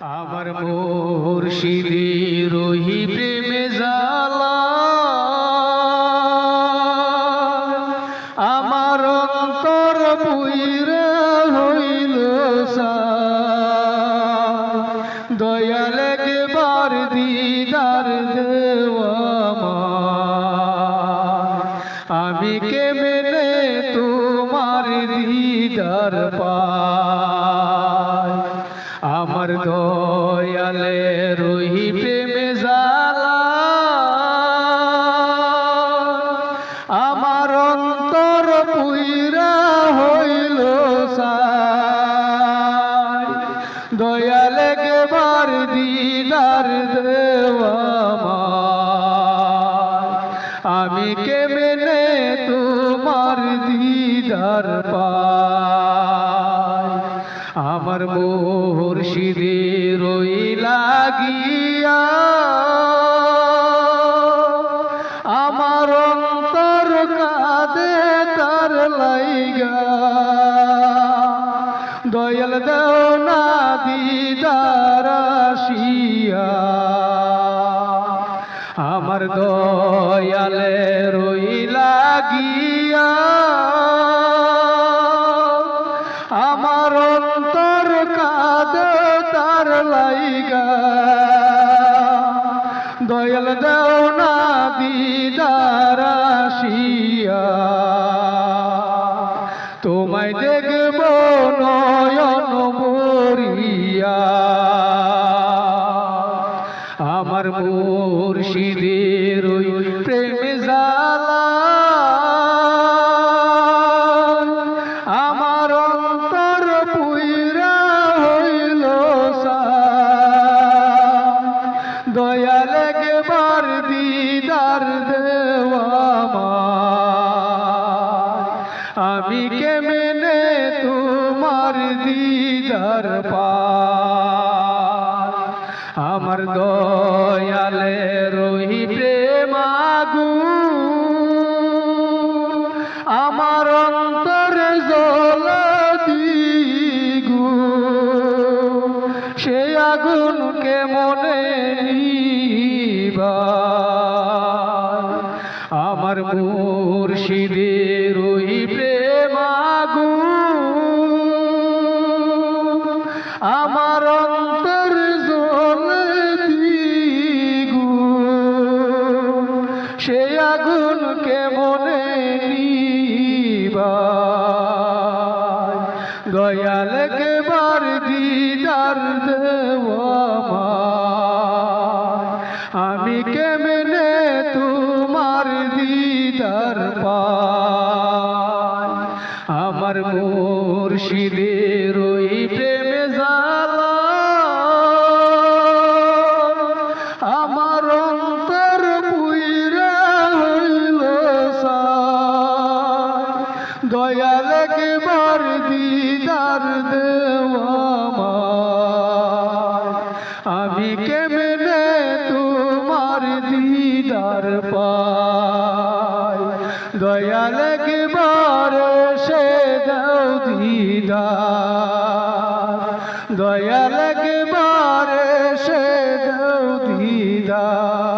আমার মুর্শিদি রহি প্রেমে জালা আমার অন্তর পুইরা হইল দয়াল একবার দিদার দেওয়া আমি কেমনে তোমার দিদার পাই আমার দয়ালে রহি প্রেমে জালা আমার অন্তর পুইরা হইল দয়ালে কেবার দিদার দেওয়া আমি কেমনে তোমার দিদার পাই? আমার মুর্শিদে রই লাগিয়া আমার অন্তর কাঁদে তার লাইগা। দয়াল দেও না দিদার আসিয়া। আমার দয়ালে দয়াল দেও না দিদারাশিয়া তোমায় দেখব নয়ন মরিয়া আমার মুর্শিদের দিদার আমার দয়ালে রহি প্রেমাগু আমার অন্তর জল দিগু। সে আগুনকে মনে নিবা আমার মুর্শিদের আমার অন্তর সে আগুনকে মনে নিবা দয়াল কেবার দিদার দেওয়া আমি কেমনে তোমার দিদার পাই? আমার মুর্শিদের দিদার আমি কেমনে তোমার দিদার পাই? দয়াল একবার সে দাও দিদার। দয়াল একবার সে দাও দিদার।